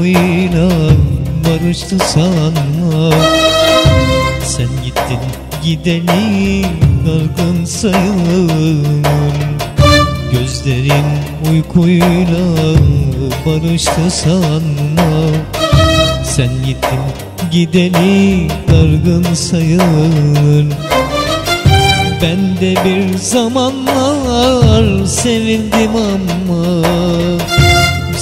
Uykuyla barıştı sanma Sen gittin gideni dargın sayılır. Gözlerin uykuyla barıştı sanma Sen gittin gideni dargın sayılır. Ben de bir zamanlar sevindim ama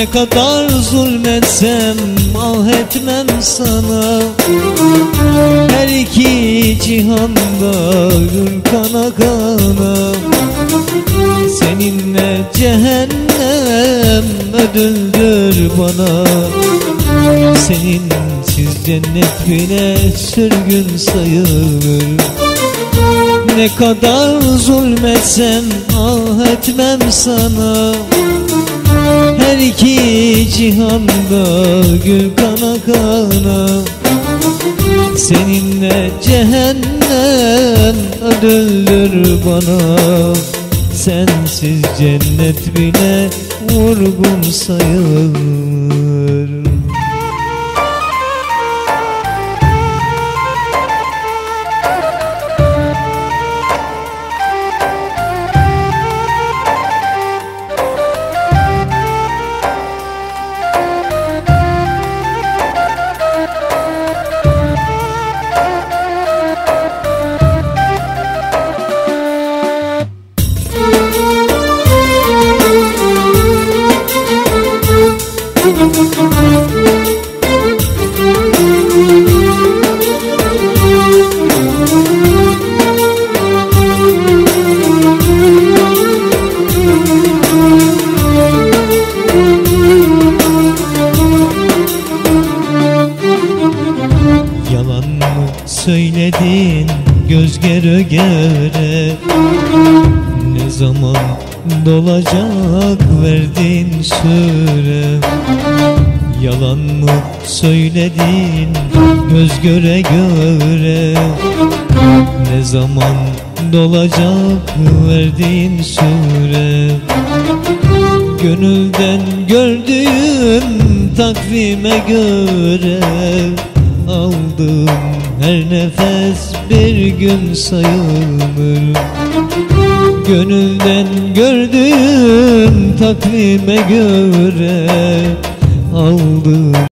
Ne kadar zulmetsem ah etmem sana. Her iki cihanda gül kana kana. Seninle cehennem ödüldür bana. Seninsiz cennet bile sürgün sayılır. Ne kadar zulmetsem ah etmem sana her iki cihanda gül kana kana. Seninle cehennem ödüldür bana. Sensiz cennet bile vurgun sayılır söyledin göz göre göre Ne zaman dolacak verdin süre? Yalan mı söyledin göz göre göre Ne zaman dolacak verdin süre? Gönülden gördüğüm takvime göre Aldığım her nefes bir gün sayılır. Gönülden gördüğüm takvime göre Aldığım